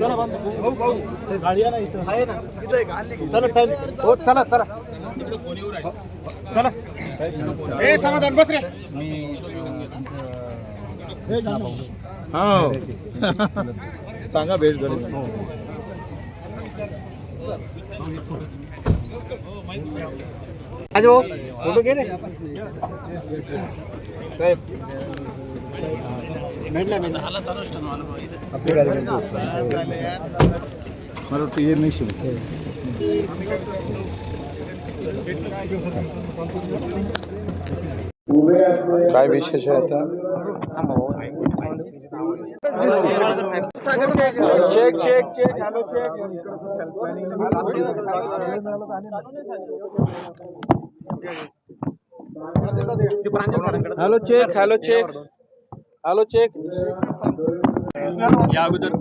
चला भाऊ भाऊ. गाडी आहे ना इथं. आहे ना. चला टाइम हो चला चला. चला. ए समाधान बस रे. हो. सांगा भेट झाली. आज हो फोटो रे. साहेब. मला नाही काय विशेष आहे आता? Check check check hello check hello check hello check hello check या अगोदर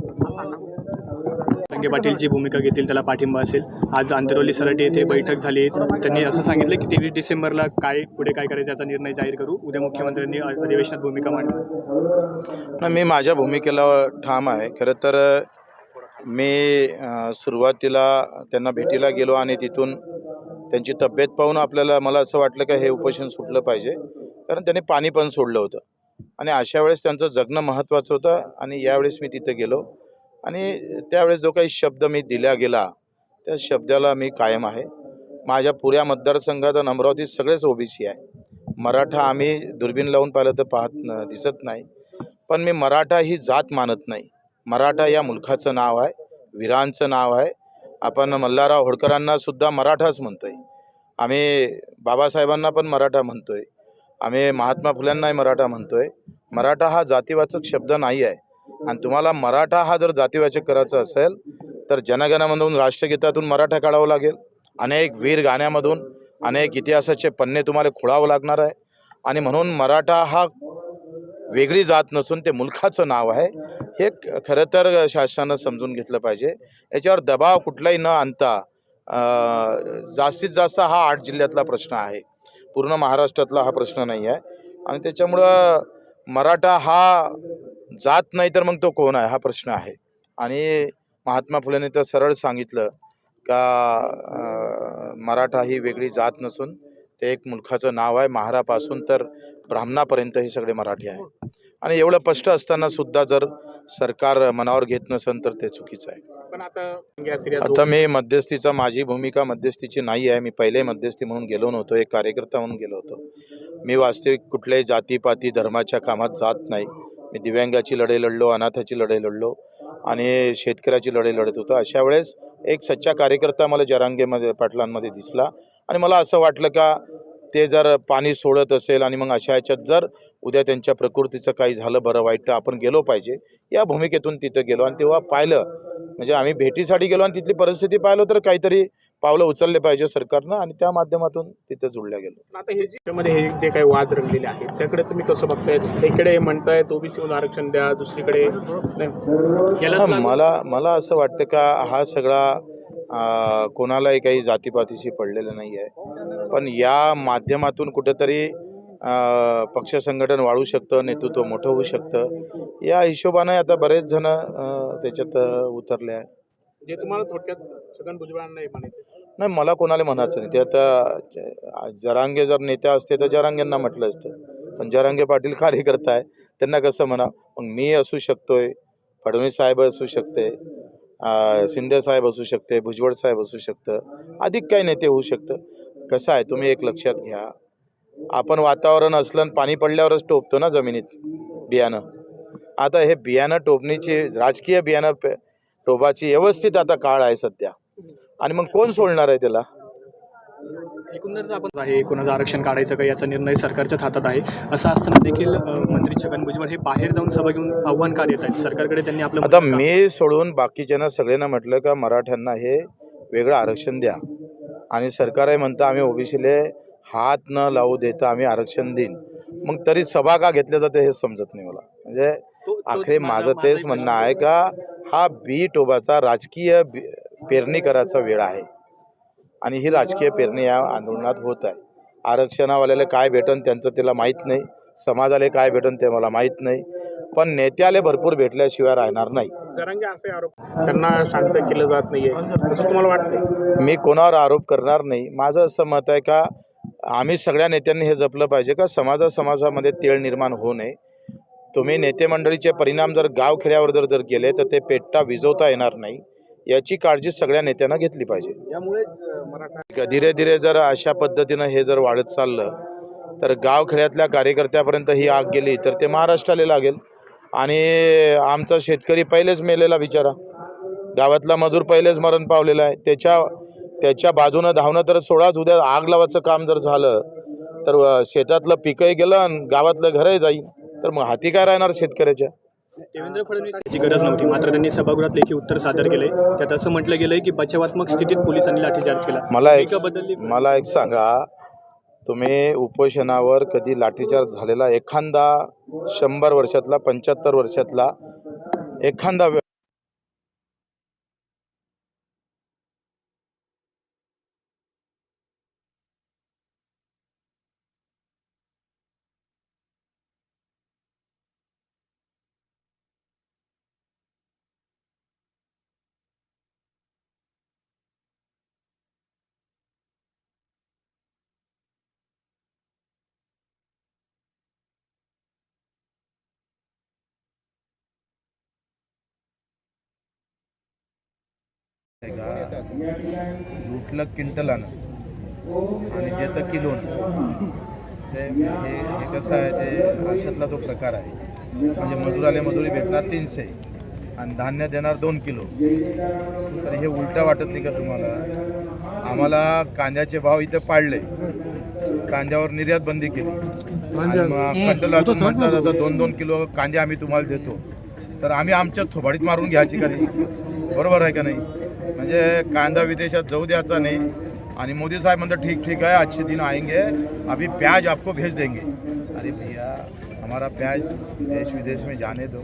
रंगे पाटील जी भूमिका घेतील त्याला पाठिंबा असेल. आज आंतरवली सराटी येथे बैठक झाली. त्यांनी असं सांगितलं की तेवीस डिसेंबरला काय पुढे काय करायचं याचा निर्णय जाहीर करू. उद्या मुख्यमंत्र्यांनी अधिवेशनात भूमिका मांडली मी माझ्या भूमिकेला ठाम आहे. खरं तर मी सुरुवातीला त्यांना भेटीला गेलो आणि तिथून त्यांची तब्येत पाहून आपल्याला मला असं वाटलं की हे उपोषण सुटलं पाहिजे. कारण त्यांनी पाणी पण सोडलं होतं. आणि अशा वेळेस त्यांचं जगणं महत्त्वाचं होतं आणि यावेळेस मी तिथं गेलो. आणि त्यावेळेस जो काही शब्द मी दिला गेला त्या शब्दाला मी कायम आहे. माझ्या पुऱ्या मतदारसंघात आणि अमरावतीत सगळेच ओबीसी आहे. मराठा आम्ही दुर्बीण लावून पाहिलं तर पाहत दिसत नाही. पण मी मराठा ही जात मानत नाही. मराठा या मुलखाचं नाव आहे वीरांचं नाव आहे. आपण मल्हारराव होळकरांनासुद्धा मराठाच म्हणतो आहे आम्ही बाबासाहेबांना पण मराठा म्हणतो आहे आम्ही महात्मा फुल्यांनाही मराठा म्हणतोय. मराठा हा जातीवाचक शब्द नाही आहे. आणि तुम्हाला मराठा हा जर जातीवाचक करायचा असेल तर जनगणामधून राष्ट्रगीतातून मराठा काढावं लागेल. अनेक वीर गाण्यामधून अनेक इतिहासाचे पन्ने तुम्हाला खोळावं लागणार आहे. आणि म्हणून मराठा हा वेगळी जात नसून ते मुलखाचं नाव आहे. हे खरं तर शासनानं समजून घेतलं पाहिजे. याच्यावर दबाव कुठलाही न आणता जास्तीत जास्त हा आठ जिल्ह्यातला प्रश्न आहे. पूर्ण महाराष्ट्रातला हा प्रश्न नाही आहे. आणि त्याच्यामुळं मराठा हा जात नाही तर मग तो कोण आहे? हा प्रश्न आहे. आणि महात्मा फुलेंनी तर सरळ सांगितलं का मराठा ही वेगळी जात नसून ते एक मुलखाचं नाव आहे. महारापासून तर ब्राह्मणापर्यंत हे सगळे मराठी आहे. आणि एवढं स्पष्ट असताना सुद्धा जर सरकार मनावर घेत नसेल तर ते चुकीचं आहे. आता मी मध्यस्थीचा माझी भूमिका मध्यस्थीची नाही आहे. मी पहिले मध्यस्थी म्हणून गेलो नव्हतो एक कार्यकर्ता म्हणून गेलो होतो. मी वास्तविक कुठल्याही जातीपाती धर्माच्या कामात जात नाही. मी दिव्यांगाची लढाई लढलो अनाथाची लढाई लढलो आणि शेतकऱ्याची लढाई लढत होतो. अशा वेळेस एक सच्चा कार्यकर्ता मला जरांगेमध्ये पाटलांमध्ये दिसला आणि मला असं वाटलं का ते जर पाणी सोडत असेल आणि मग अशा ह्याच्यात जर उद्या त्यांच्या प्रकृतीचं काही झालं बरं वाईट तर आपण गेलो पाहिजे या भूमिकेतून तिथं गेलो. आणि तेव्हा पाहिलं म्हणजे आम्ही भेटीसाठी गेलो आणि तिथली परिस्थिती पाहिलो तर काहीतरी पावलं उचलले पाहिजे सरकारनं आणि त्या माध्यमातून तिथं जुळल्या गेलो. आता हे जे मध्ये हे जे काही वाद रंगलेले आहेत त्याकडे तुम्ही कसं बघतायत? एकीकडे म्हणतायत ओबीसी आरक्षण द्या दुसरीकडे मला मला असं वाटतं का हा सगळा कोणालाही काही जातीपातीशी पडलेलं नाही आहे पण या माध्यमातून कुठंतरी पक्ष संघटन वाढू शकतं नेतृत्व मोठं होऊ शकतं. या हिशोबाने आता बरेच जण त्याच्यात उतरले आहे जे तुम्हाला थोडक्यात छगन भुजबळांना नाही मला कोणाला म्हणायचं नाही. ते आता जरांगे जर नेते असते तर जरांगेंना म्हटलं असतं. पण जरांगे पाटील कार्यकर्ता आहे त्यांना कसं म्हणा मग मी असू शकतोय फडणवीस साहेब असू शकते शिंदे साहेब असू शकते भुजबळ साहेब असू शकतं. अधिक काही नेते होऊ शकतं. कसं आहे? तुम्ही एक लक्षात घ्या. आपण वातावरण असलं आणि पाणी पडल्यावरच टोपतो ना जमिनीत बियाणं. आता हे बियाणं टोपणीची राजकीय बियाणं पे- टोबाची व्यवस्थित आता काळ आहे सध्या. आणि मग कोण सोडणार आहे त्याला? एकंदरच आपण आहे कोणाचं आरक्षण काढायचं का याचा निर्णय सरकारच्याच हातात आहे असं असताना देखील मंत्री छगन भुजबळ हे बाहेर जाऊन सभा घेऊन आव्हान का देत आहेत? सरकारकडे त्यांनी आपलं आता मी सोडून बाकीच्यांना सगळ्यांना म्हटलं का मराठ्यांना हे वेगळं आरक्षण द्या. आणि सरकारही म्हणतं आम्ही ओबीसीले हात न लावू देता आम्ही आरक्षण देईन. मग तरी सभा का घेतल्या जाते हे समजत नाही मला. म्हणजे आखरी माझा- तेच म्हणणं आहे का हा बी टोबाचा राजकीय पेरणी करायचा वेळ आहे. आणि ही राजकीय पेरणी या आंदोलनात होत आहे. आरक्षणावाल्याला काय भेटन त्यांचं त्याला माहीत नाही. समाजाला काय भेटन ते मला माहीत नाही. पण नेत्याले भरपूर भेटल्याशिवाय राहणार नाही. असे आरोप त्यांना शांत केलं जात नाहीये. असं तुम्हाला वाटतंय? मी कोणावर आरोप करणार नाही. माझं असं मत आहे का आम्ही सगळ्या नेत्यांनी हे जपलं पाहिजे का समाजा समाजामध्ये तेळ निर्माण होऊ नये. तुम्ही नेते मंडळीचे परिणाम जर गाव खेड्यावर जर जर गेले तर ते पेट्टा विजवता येणार नाही. याची काळजी सगळ्या नेत्यांना घेतली पाहिजे. यामुळे मराठा धीरे धीरे जर अशा पद्धतीनं हे जर वाढत चाललं तर गाव खेड्यातल्या कार्यकर्त्यापर्यंत ही आग गेली तर ते महाराष्ट्राला लागेल. आणि आमचा शेतकरी पहिलेच मेलेला बिचारा. गावातला मजूर पहिलेच मरण पावलेला आहे. त्याच्या त्याच्या बाजूनं धावणं तर सोडाच उद्या आग लावायचं काम जर झालं तर शेतातलं पिकंही गेलं आणि गावातलं घरही जाईल. तर मग हाती काय राहणार शेतकऱ्याच्या? देवेंद्र फडणवीस याची गरज नव्हती. मात्र त्यांनी सभागृहात लेखी उत्तर सादर केले. त्यात असं म्हटलं गेलंय की बचावात्मक स्थितीत पोलिसांनी लाठीचार्ज केला. मला एक बदलली मला एक सांगा. तुम्ही उपोषणावर कधी लाठीचार्ज झालेला एखादा शंभर वर्षातला पंच्याहत्तर वर्षातला एखादा लुटलं क्विंटलानं आणि देतं किलोनं. ते हे हे कसं आहे ते अशातला तो प्रकार आहे. म्हणजे मजुराला मजुरी भेटणार तीनशे. आणि धान्य देणार दोन किलो. तर हे उलटं वाटत नाही का तुम्हाला? आम्हाला कांद्याचे भाव इथं पाडले. कांद्यावर निर्यात बंदी केली. कंटलातून म्हणतात आता दोन दोन किलो कांदे आम्ही तुम्हाला देतो. तर आम्ही आमच्या थोबाडीत मारून घ्यायची का नाही? बरोबर आहे का नाही? म्हणजे कांदा विदेशात जाऊ द्यायचा नाही. आणि मोदी साहेब म्हणतात ठीक ठीक है अच्छे दिन आएंगे. अभी प्याज आपको भेज देंगे. अरे भैया हमारा प्याज देश विदेश में जाने दो।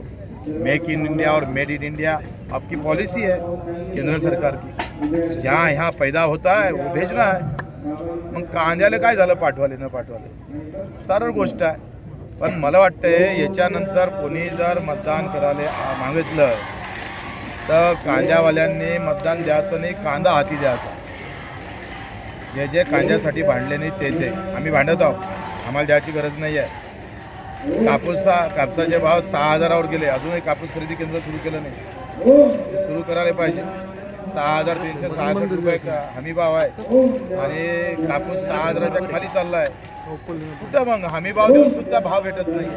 मेक इन इंडिया और मेड इन इंडिया आपकी पॉलिसी है केंद्र सरकार की। जहाँ यहाँ पैदा होता है वो भेजना है। मग कांद्याला काय झालं? पाठवाले न पाठवाले? सरळ गोष्ट आहे. पण मला वाटतंय याच्यानंतर कोणी जर मतदान करायला मागितलं तर कांद्यावाल्यांनी मतदान द्यायचं नाही कांदा हाती द्यायचा. जे जे कांद्यासाठी भांडले नाही ते ते. आम्ही भांडत आहोत. आम्हाला द्यायची गरज नाही आहे. कापूसा कापसाचे भाव सहा हजारावर गेले. अजूनही कापूस खरेदी केंद्र सुरू केलं नाही. ते सुरू करायला पाहिजे. सहा हजार तीनशे सहासष्ट रुपये का हमी भाव आहे. आणि कापूस सहा हजाराच्या खाली चालला आहे कुठं मग? हमी भाव देऊन सुद्धा भाव भेटत नाही.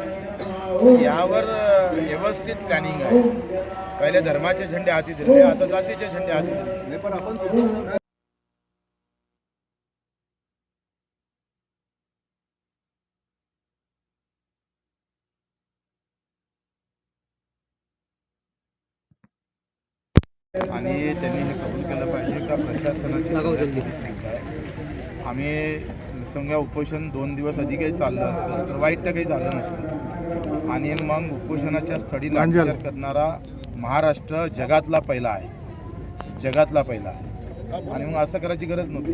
यावर व्यवस्थित प्लॅनिंग आहे. पहिले धर्माचे झेंडे हाती दिले आता जातीचे झेंडे हाती दिले आणि त्यांनी हे कबूल केलं पाहिजे का प्रशासनाची आम्ही समजा उपोषण दोन दिवस आधी काही चाललं असतं तर वाईट तर काही झालं नसतं. आणि मग उपोषणाच्या स्थळी लाठीचार करणारा महाराष्ट्र जगातला पहिला आहे. जगातला पहिला आहे. आणि मग असं करायची गरज नव्हती.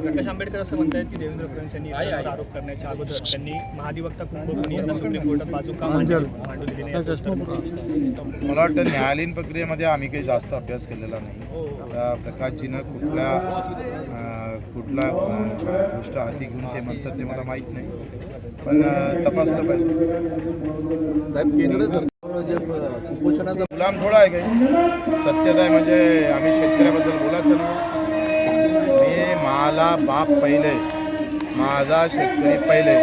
प्रकाश आंबेडकर असं म्हणतायत की देवेंद्र फडणवीस यांनी आरोप करण्याच्या अगोदर त्यांनी महाधिवक्ता कुंभकोणी यांना सुप्रीम कोर्टात बाजू का. मला वाटतं न्यायालयीन प्रक्रियेमध्ये आम्ही काही जास्त अभ्यास केलेला नाही. त्या प्रकाशजीनं कुठल्या कुठला गोष्ट हाती घेऊन ते म्हणतात ते मला माहीत नाही. पण तपासलं पाहिजे. कुपोषणाचा गुलाम थोडा आहे काही. सत्यता आहे म्हणजे आम्ही शेतकऱ्याबद्दल बोलायचं ना मी मला बाप पहिले. माझा शेतकरी पहिले.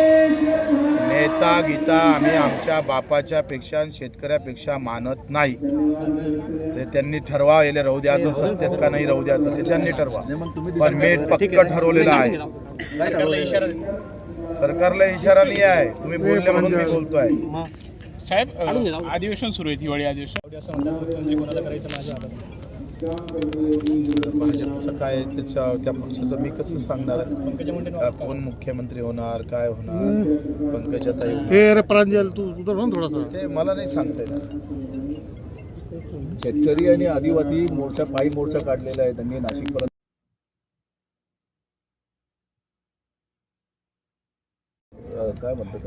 नेता गीता आम्ही आमच्या बापाच्या पेक्षा शेतकऱ्यापेक्षा मानत नाही. ते त्यांनी ठरवा येले राहू द्याचं सत्य का नाही राहू द्याचं ते त्यांनी ठरवा. पण मी पक्क ठरवलेलं आहे. सरकारला इशारा नाही आहे. तुम्ही बोलले म्हणून मी बोलतोय. साहेब अधिवेशन सुरू आहे हिवाळी अधिवेशन. असं म्हणतात कोणाला करायचं माझं आता भाजपचं काय त्याच्या त्या पक्षाचं मी कसं सांगणार पंकजा का कोण मुख्यमंत्री होणार काय होणार? पंकजाताई होणार. हे प्रांजल तू थोडासा. ते मला नाही सांगता येणार शेतकरी आणि आदिवासी मोर्चा पायी मोर्चा काढलेला आहे त्यांनी नाशिकपर्यंत काय म्हणतात?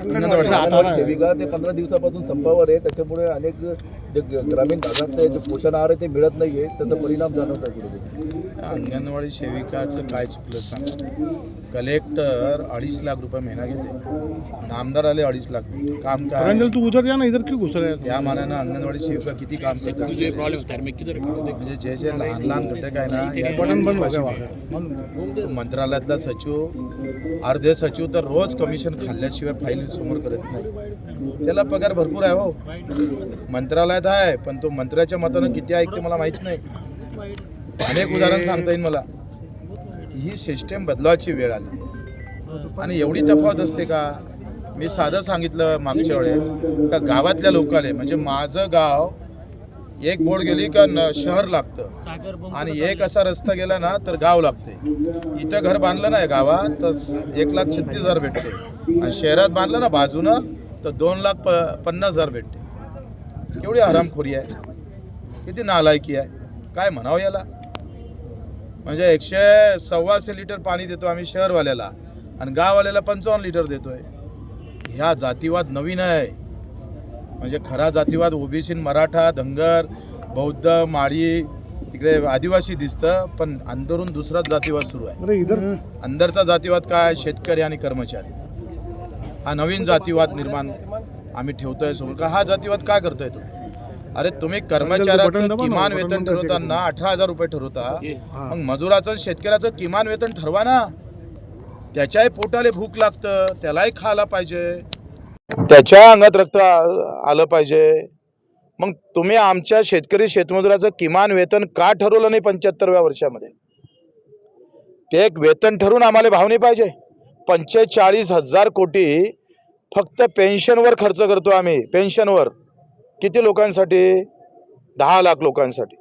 अंगणवाडी सेविका. ते पंधरा दिवसापासून संपावर आहे. त्याच्यामुळे अनेक जे ग्रामीण भागातले जे पोषण आहार आहे ते मिळत नाहीये. त्याचा परिणाम जाणवत आहे अंगणवाडी सेविकाचं काय चुकलं सांग. कलेक्टर अडीच लाख रुपये महिना घेते. आणि आमदार आले अडीच लाख काम काय? तू उधर जा ना इधर क्यों घुस रहा है? त्या मानानं अंगणवाडी सेविका किती काम करतात? म्हणजे जे जे लहान लहान घटक आहे ना या हो तो मंत्रालयातला सचिव अर्धे सचिव तर रोज कमिशन खाल्ल्याशिवाय फाईल समोर करत नाही. त्याला पगार भरपूर आहे हो. मंत्रालयात आहे पण तो मंत्र्याच्या मतानं किती ऐकते मला माहीत नाही. अनेक उदाहरण सांगता येईल मला. ही सिस्टेम बदलावाची वेळ आली. आणि एवढी तफावत असते का? मी साधं सांगितलं मागच्या वेळेस का गावातल्या लोकाले म्हणजे माझं गाव एक बोर्ड गेली का न शहर लागतं. आणि एक असा रस्ता गेला ना तर गाव लागते. इथं घर बांधलं ना गावात तर एक लाख छत्तीस हजार भेटते. आणि शहरात बांधलं ना बाजूनं तर दोन लाख प पन्नास हजार भेटते. केवढी आरामखोरी आहे. किती नालायकी आहे. काय म्हणावं याला? म्हणजे एकशे सव्वाशे लिटर पाणी देतो आम्ही शहरवाल्याला. आणि गाववाल्याला पंचावन्न लिटर देतोय. ह्या जातीवाद नवीन आहे. म्हणजे खरा जातीवाद ओबीसी मराठा धनगर बौद्ध माळी तिकडे आदिवासी दिसतं पण अंदरून दुसराच जातीवाद सुरू आहे. अरे इधर. अंदरचा जातीवाद काय? शेतकरी आणि कर्मचारी. हा नवीन जातीवाद निर्माण आम्ही ठेवतोय समोर. का हा जातीवाद काय करतोय तो? अरे तुम्ही कर्मचाऱ्याचं किमान वेतन ठरवताना अठरा हजार रुपये ठरवता. मग मजुराचं शेतकऱ्याचं किमान वेतन ठरवा ना. त्याच्याही पोटाले भूक लागतं त्यालाही खायला पाहिजे. त्याच्या अंगात रक्त आलं पाहिजे. मग तुम्ही आमच्या शेतकरी शेतमजुराचं किमान वेतन का ठरवलं नाही पंच्याहत्तरव्या वर्षामध्ये? ते एक वेतन ठरून आम्हाला भाव नाही पाहिजे. पंचेचाळीस हजार कोटी फक्त पेन्शनवर खर्च करतो आम्ही. पेन्शनवर. किती लोकांसाठी? दहा लाख लोकांसाठी.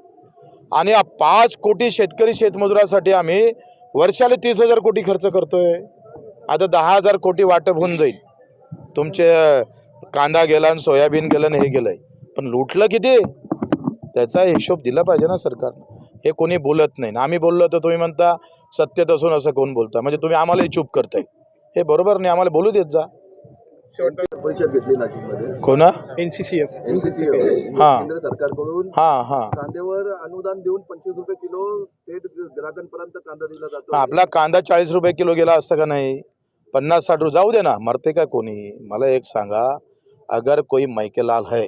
आणि पाच कोटी शेतकरी शेतमजुरासाठी आम्ही वर्षाला तीस हजार कोटी खर्च करतोय. आता दहा हजार कोटी वाटप होऊन जाईल. तुमचे कांदा गेला आणि सोयाबीन गेलं आणि हे गेलंय. पण लुटलं किती? त्याचा हिशोब दिला पाहिजे ना सरकारनं. हे कोणी बोलत नाही. आम्ही बोललो तर तुम्ही म्हणता सत्तेत असून असं कोण बोलता? म्हणजे तुम्ही आम्हालाही चूप करताय. हे बरोबर नाही. आम्हाला बोलू देत जा. परिषद घेतली नाशिकमध्ये. कोणा? हा. केंद्र सरकारकडून हा हा. कांद्यावर अनुदान देऊन पंचवीस रुपये किलो थेट ग्राहकांपर्यंत कांदा दिला जातो. आपला कांदा चाळीस रुपये किलो गेला असता का नाही? पन्नास साठ रुपये जाऊ दे ना मरते का कोणी? मला एक सांगा अगर कोई मैकेलाल है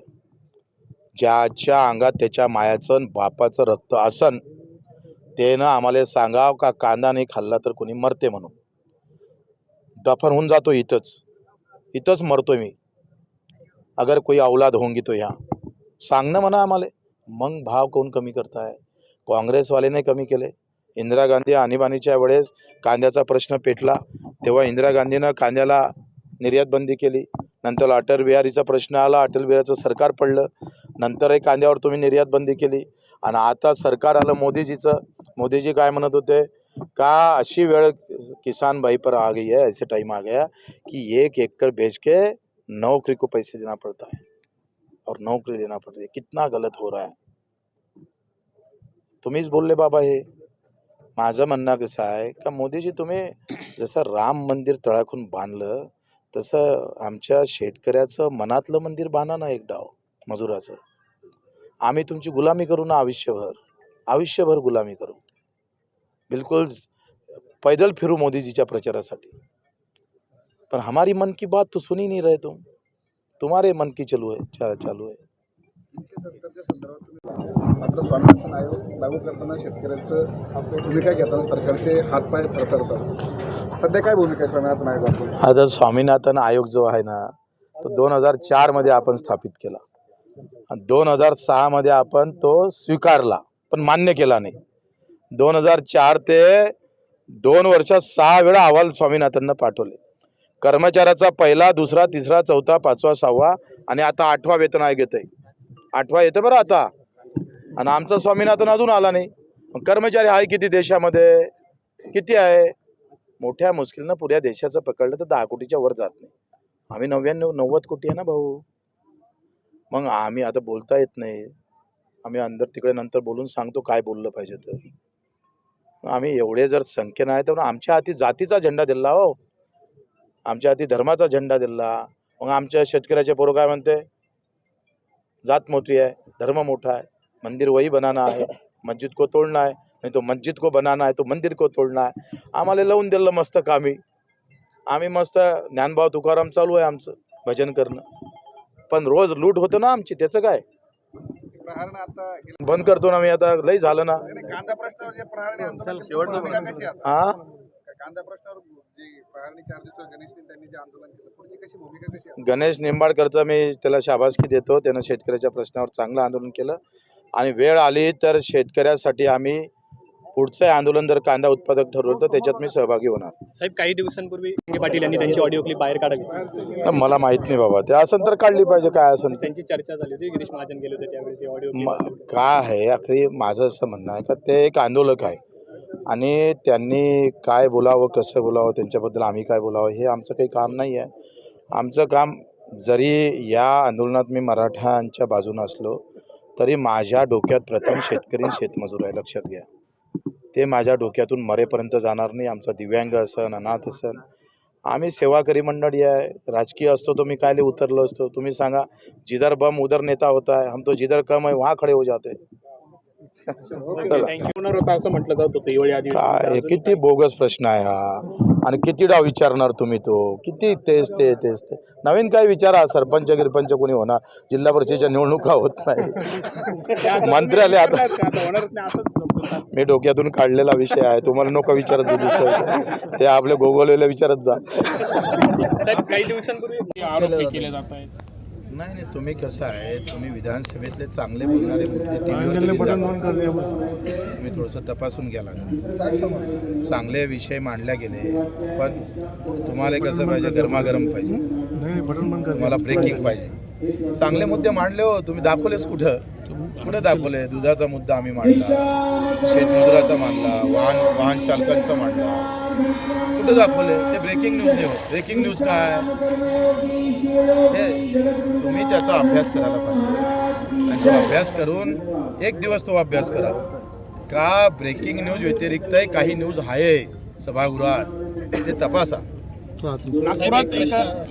ज्याच्या अंगात त्याच्या मायाचं बापाचं रक्त असन त्यानं आम्हाला सांगाव का कांदा नाही खाल्ला तर कोणी मरते म्हणून? दफन होऊन जातो इथंच. इथंच मरतो मी. अगर कोई औलाद होंगी तो ह्या सांगणं म्हणा आम्हाला. मग भाव कोण कमी करताय? काँग्रेसवाल्याने कमी केले. इंदिरा गांधी आणीबाणीच्या वेळेस कांद्याचा प्रश्न पेटला. तेव्हा इंदिरा गांधीनं कांद्याला निर्यात बंदी केली. नंतर अटल बिहारीचा प्रश्न आला अटल बिहारीचं सरकार पडलं. नंतरही कांद्यावर तुम्ही निर्यात बंदी केली. आणि आता सरकार आलं मोदीजीचं. मोदीजी काय म्हणत होते? का अशी वेळ किसान भाई पर आ गई है ऐसे टाइम आ गया कि एक एकड़ बेच के नौकरी को पैसे देना पड़ता है और नौकरी देना पड़ती है कितना गलत हो रहा है. तुम्हीच बोलले बाबा हे. माझं म्हणणं कसं आहे का मोदीजी तुम्ही जसं राम मंदिर तळाखून बांधलं तसं आमच्या शेतकऱ्याचं मनातलं मंदिर बांधा ना एक डाव मजुराचं. आम्ही तुमची गुलामी करू ना आयुष्यभर आयुष्यभर गुलामी करू. बिलकुल पैदल फिरू मोदीजीच्या प्रचारासाठी. पण हमारी मन की बात तो सुनी नहीं रहे तुम तुम्हारे मन की चलू है चा, चालू है. मात्र स्वामीनाथन आयोग लागू करताना शेतकऱ्यांचं भूमिका घेताना सरकारचे हातपाय थरथरतात. सध्या काय भूमिका आहे स्वामीनाथन आयोगातून आता स्वामीनाथन आयोग जो आहे ना तो दोन हजार चारमध्ये आपण स्थापित केला. आणि दोन हजार सहामध्ये आपण तो स्वीकारला पण मान्य केला नाही. दोन हजार चार ते दोन वर्षात सहा वेळा अहवाल स्वामीनाथननं पाठवले. कर्मचाऱ्याचा पहिला दुसरा तिसरा चौथा पाचवा सहावा आणि आता आठवा वेतन आयोग येत आहे आठवा येतं बरं आता. आणि आमचा स्वामीनाथन अजून आला नाही. मग कर्मचारी आहे किती देशामध्ये? किती आहे? मोठ्या मुश्किलनं पुऱ्या देशाचं पकडलं तर दहा कोटीच्या वर जात नाही. आम्ही नव्याण्णव नव्वद कोटी आहे ना भाऊ? मग आम्ही आता बोलता येत नाही. आम्ही अंदर तिकडे नंतर बोलून सांगतो काय बोललं पाहिजे तर. आम्ही एवढे जर संख्येनं आहे तर आमच्या हाती जातीचा झेंडा दिला हो. आमच्या हाती धर्माचा झेंडा दिला. मग आमच्या शेतकऱ्याचे पोरं काय म्हणते? जात मोठी आहे धर्म मोठा आहे मंदिर वही बनाना आहे मस्जिद को तोडना आहे नाही तो मस्जिद को बनाना आहे तो मंदिर को तोडना आहे आम्हाला लावून दिलं मस्त कामी आम्ही मस्त ज्ञानभाव तुकाराम चालू आहे आमचं भजन करणं. पण रोज लूट होतं ना आमची त्याचं काय? बंद करतो ना मी आता लई झालं ना? हा कांदा प्रश्नावर जे प्रहारने चार दिवस गणेशने त्यांनी जे आंदोलन केलं पुढची कशी भूमिका कशी आहे? गणेश निंबाडकरचा मी त्याला शाबासकी देतो. त्यानं शेतकऱ्याच्या प्रश्नावर चांगलं आंदोलन केलं. आणि वेळ आली तर शेतकऱ्यासाठी आम्ही पुढचं आंदोलन जर कांदा उत्पादक ठरवलं तर त्याच्यात मी सहभागी होणार. साहेब काही दिवसांपूर्वी पाटील यांनी त्यांची ऑडिओ क्लिप बाहेर काढावी तर मला माहीत नाही बाबा ते असं तर काढली पाहिजे काय असं. त्यांची चर्चा झाली होती गिरीश महाजन गेले होते त्यावेळी ते ऑडिओ काय आहे आखरी माझं असं म्हणणं आहे का ते एक आंदोलक आहे. आणि त्यांनी काय बोलावं कसं बोलावं त्यांच्याबद्दल आम्ही काय बोलावं हे आमचं काही काम नाही आहे. आमचं काम जरी या आंदोलनात मी मराठ्यांच्या बाजूनं असलो तरी माझ्या डोक्यात प्रथम शेतकरी शेतमजूर आहे लक्षात घ्या. ते माझ्या डोक्यातून मरेपर्यंत जाणार नाही आमचा दिव्यांग असन अनाथ असन. आम्ही सेवाकरी मंडळी आहे राजकीय असतो तो मी कायले उतरलो असतो. तुम्ही सांगा जिधर बम उधर नेता होता है हम तो जिधर कम है वहाँ खड़े हो जाते. होणार होता असं म्हटलं जात होतं हिवाळी आधी काय किती बोगस प्रश्न आहे हा. आणि कितीदा विचारणार तुम्ही तो? किती तेच ते तेच ते. नवीन काय विचारा सरपंच गिरपंच कोणी होणार? जिल्हा परिषदेच्या निवडणुका होत नाही. मंत्र्यालय आता. मी डोक्यातून काढलेला विषय आहे तुम्हाला नको विचारत जाऊ दुसरं. विषय. ते आपल्या गोगोलेला विचारत जा. काही दिवसांपूर्वी आरोप केले जात आहेत. नाही नाही तुम्ही कसं आहे तुम्ही विधानसभेतले चांगले बोलणारे मुद्दे टीव्हीवर तुम्ही थोडंसं तपासून घ्या लागेल. चांगले विषय मांडले गेले पण तुम्हाला कसं पाहिजे गरमागरम पाहिजे. तुम्हाला ब्रेकिंग पाहिजे. चांगले मुद्दे मांडले हो तुम्ही दाखवलेच कुठं? कुठं दाखवले दुधाचा मुद्दा आम्ही मांडला शेतमजुराचा मांडला वाहन वाहन चालकांचा मांडला. कुठं दाखवले ते ब्रेकिंग न्यूज नाही होत ब्रेकिंग न्यूज काय? हे तुम्ही त्याचा अभ्यास करायला पाहिजे. आणि तो अभ्यास करून एक दिवस तो अभ्यास करा. का ब्रेकिंग न्यूज व्यतिरिक्त काही न्यूज आहे सभागृहात? ते तपासा. नागपुरात